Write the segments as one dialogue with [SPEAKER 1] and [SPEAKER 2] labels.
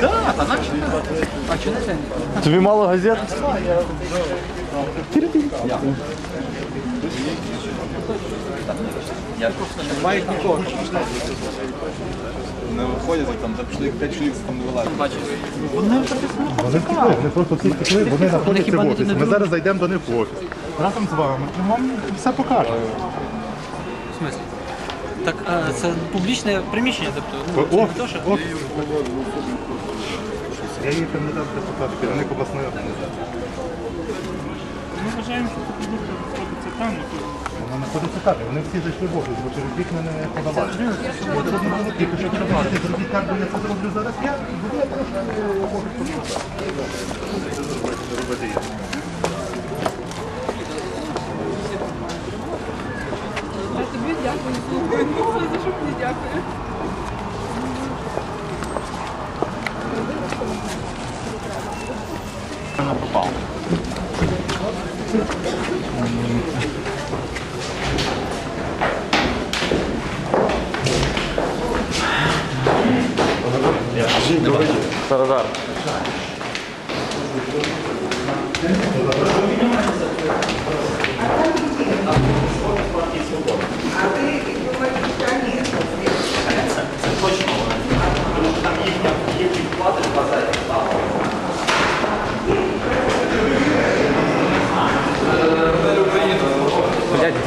[SPEAKER 1] Да, наче. А чого не це?
[SPEAKER 2] Тобі мало газет?
[SPEAKER 1] Мають нікого.
[SPEAKER 3] Не виходять, там запішли 5 чоловік там не вилазять.
[SPEAKER 1] Бачиш.
[SPEAKER 2] Вони втекли, вони просто всі втекли, вони знаходяться в
[SPEAKER 1] не
[SPEAKER 2] офісі. Ми зараз зайдемо до них в офіс. Разом з вами. Ми вам все покажемо.
[SPEAKER 1] В смислі? Так а, це публічне приміщення, тобто ну, це не то, що
[SPEAKER 2] офіс. Я її кандидат в депутати, керівник обласної організації.
[SPEAKER 4] Ми вважаємо, що це продукт знаходиться там, ну, тут
[SPEAKER 2] Вона знаходиться так, вони всі зайшли в офіс, бо через вікна не подавали. Не тільки, що подавати, зробіть так, бо я це зроблю зараз. Я буду я е, офіс подавати. Робити є.
[SPEAKER 5] Я тобі дякую, слухай. Ну, за що мені дякую?
[SPEAKER 2] Сарадар. Блять,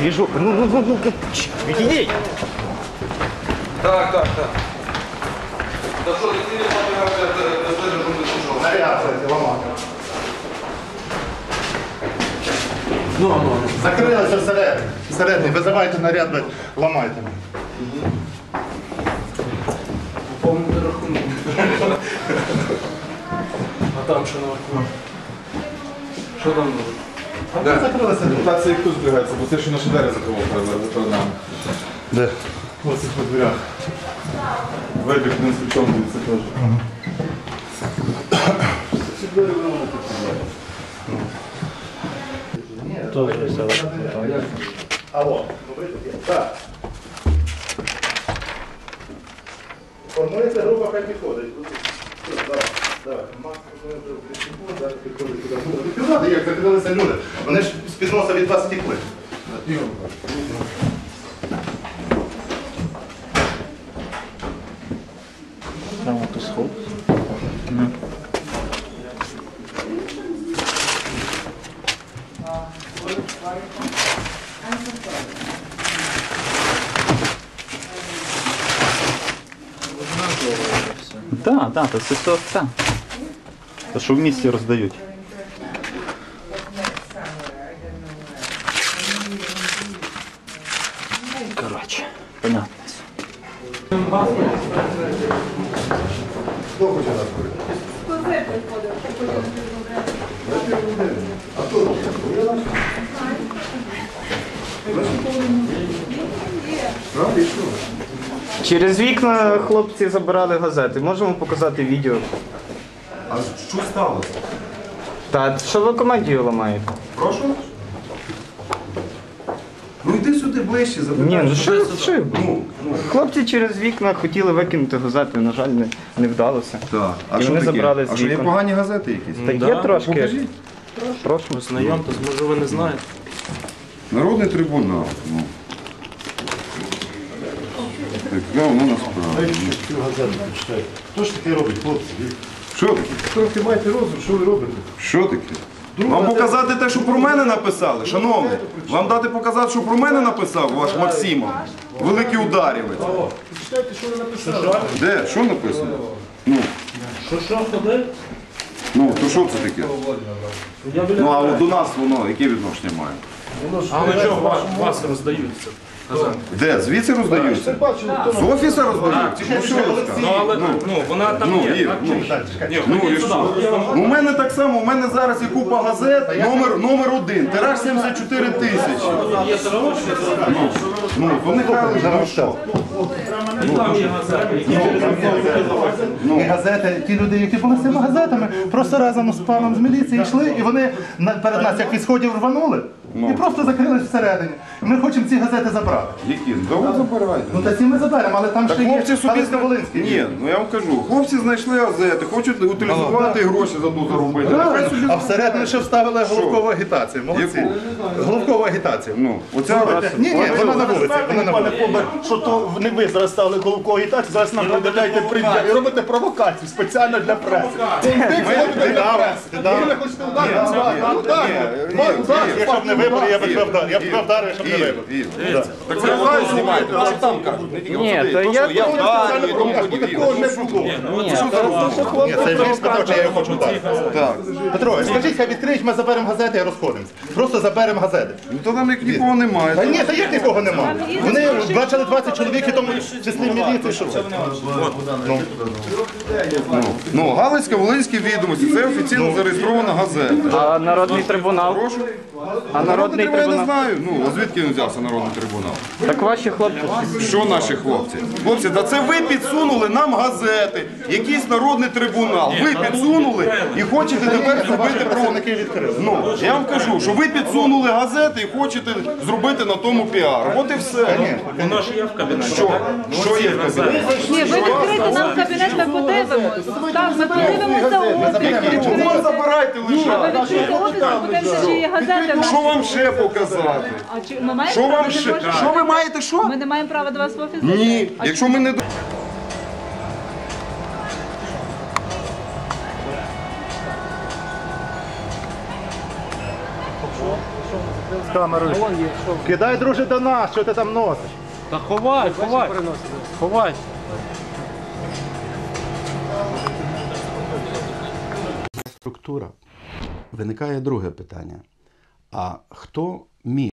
[SPEAKER 2] движок. Ну, ну, ну, ну. Відійдіть.
[SPEAKER 3] Так, так, так. Та що, ти що
[SPEAKER 2] ламати. Ну, ну. Закрилися всередині. Всередині. Визивайте наряд, блядь, ламайте.
[SPEAKER 3] Де?
[SPEAKER 2] Закрилися.
[SPEAKER 3] Депутація як тут зберігається, бо це ще наші двері закривав перед нами.
[SPEAKER 2] Де?
[SPEAKER 3] Ось по дверях. Вибіг не з ключом звідси теж.
[SPEAKER 2] Алло. Так. Формується група, хай підходить. Давай, давай. Макс, зараз підходить Відкривати, як закрилися люди. Вони ж з-під носа від вас втекли.
[SPEAKER 6] Так, так, то це все То що в місті роздають. Понятно. Через вікна хлопці забирали газети. Можемо показати відео.
[SPEAKER 2] А що сталося?
[SPEAKER 6] Та що ви комедію ламаєте?
[SPEAKER 2] Прошу? Ну йди сюди ближче, запитай.
[SPEAKER 6] Ні, ну що, що?
[SPEAKER 2] Ну, ну.
[SPEAKER 6] Хлопці через вікна хотіли викинути газети, на жаль, не, не вдалося.
[SPEAKER 7] Так. А
[SPEAKER 6] І
[SPEAKER 7] що
[SPEAKER 6] вони
[SPEAKER 7] таке?
[SPEAKER 6] забрали
[SPEAKER 7] А що є
[SPEAKER 6] вікон.
[SPEAKER 7] погані газети якісь?
[SPEAKER 6] Так є трошки.
[SPEAKER 7] Покажіть.
[SPEAKER 6] Прошу.
[SPEAKER 4] знайомтесь, може ви не знаєте.
[SPEAKER 7] Народний трибунал. Ну. Таке воно насправді.
[SPEAKER 2] Хто ж таке робить, хлопці?
[SPEAKER 7] Що таке?
[SPEAKER 2] Трохи маєте розум, що ви робите?
[SPEAKER 7] Що таке? Вам показати те, що про мене написали, шановний. Вам дати показати, що про мене написав ваш Максимов. Великий ударівець.
[SPEAKER 2] Почитайте, що ви написали.
[SPEAKER 7] Де? Що написано? Ну,
[SPEAKER 4] Що що ходив?
[SPEAKER 7] ну, то що це таке? Ну, а от до нас воно, яке відношення має?
[SPEAKER 4] А ви чого вас, вас роздаються?
[SPEAKER 7] Де? Звідси роздаються? З офісу роздають? Ну, що ви
[SPEAKER 4] Ну,
[SPEAKER 7] скажете?
[SPEAKER 4] але ну, вона там
[SPEAKER 7] Ну,
[SPEAKER 4] є.
[SPEAKER 7] Ір,
[SPEAKER 4] так?
[SPEAKER 7] ну,
[SPEAKER 4] Ні,
[SPEAKER 7] Ну і що? Ну, У мене так само, у мене зараз є купа газет, номер, номер один, тираж 74 тисячі. Ну, вони кажуть, ну що?
[SPEAKER 2] І газети, ті люди, які були з цими газетами, просто разом з паном з міліції йшли, і вони на- перед нас, як від сходів рванули, І просто закрились всередині. Ми хочемо ці газети забрати.
[SPEAKER 7] Які? Да ви забирайте.
[SPEAKER 2] Ну та ці ми заберемо, але там
[SPEAKER 7] Так
[SPEAKER 2] ще є
[SPEAKER 7] хлопці собі зна-
[SPEAKER 2] Волинський.
[SPEAKER 7] Ні, ну я вам кажу, хлопці знайшли газети, хочуть утилізувати і гроші за ту заробити. Нехай собі
[SPEAKER 2] А всередину ще вставили головкову агітацію. Молодці.
[SPEAKER 7] Яку?
[SPEAKER 2] Головкову агітацію.
[SPEAKER 7] Ну, оця
[SPEAKER 2] Ні, ні, вона на вулиці. Вона на
[SPEAKER 8] Пане
[SPEAKER 2] вулиці.
[SPEAKER 8] Побер, що то не ви зараз стали головкою агітації, зараз нам видаляєте прийняття і робите провокацію спеціально для преси. Конфлікт робите для преси. Ви не хочете ударити? Ударити. Ударити.
[SPEAKER 2] Якщо б не вибори, я б тебе вдарив. Я б тебе вдарив, щоб не вибори.
[SPEAKER 7] Так ви знаєте, знімайте, що там кажуть. Не тільки
[SPEAKER 6] Ні, то
[SPEAKER 7] То,
[SPEAKER 6] я-
[SPEAKER 7] я вдарю і тому подібне.
[SPEAKER 8] Не було.
[SPEAKER 6] Ні, це хлопці
[SPEAKER 2] сказав, що я його хочу вдарити.
[SPEAKER 7] Так.
[SPEAKER 2] Петро, скажіть, хай відкриють, ми заберемо газети і розходимося. Просто заберемо газети.
[SPEAKER 7] Ну то там як нікого немає.
[SPEAKER 2] Та ні, та як нікого немає. Вони бачили 20 чоловік, і тому числі міліції, що це.
[SPEAKER 7] Ну, ну Галицька Волинські відомості, це офіційно зареєстрована газета.
[SPEAKER 6] А народний трибунал?
[SPEAKER 7] Прошу.
[SPEAKER 6] Народний
[SPEAKER 7] трибунал я не знаю. Ну, а звідки він взявся народний трибунал?
[SPEAKER 6] Так ваші хлопці.
[SPEAKER 7] Що наші хлопці? Хлопці, та це ви підсунули нам газети, якийсь народний трибунал. Ви підсунули і хочете тепер зробити про. Ну, я вам кажу, що ви підсунули газети і хочете зробити на тому піар. От і все.
[SPEAKER 4] Воно ж є в кабінеті.
[SPEAKER 7] Що? Що є в кабінеті?
[SPEAKER 5] Ні, ви відкрите нам кабінет, ми подивимось. Так, ми подивимося.
[SPEAKER 7] Чого забирайте
[SPEAKER 5] Ви
[SPEAKER 7] лише?
[SPEAKER 5] відкрите офіс, ми подивимося, чи є газета.
[SPEAKER 7] Що вам ще показати?
[SPEAKER 5] А чи ми маємо
[SPEAKER 7] Що
[SPEAKER 5] право
[SPEAKER 7] вам
[SPEAKER 5] не
[SPEAKER 7] ще?
[SPEAKER 5] можемо?
[SPEAKER 7] Що ви маєте що?
[SPEAKER 5] Ми не маємо права до вас в офіс?
[SPEAKER 7] Ні,
[SPEAKER 5] зайти? А
[SPEAKER 7] якщо ми не до-
[SPEAKER 2] З камерою. Кидай, друже, до нас, що ти там носиш?
[SPEAKER 4] Та ховай, ховай. Ховай.
[SPEAKER 9] структура. Виникає друге питання. А хто міг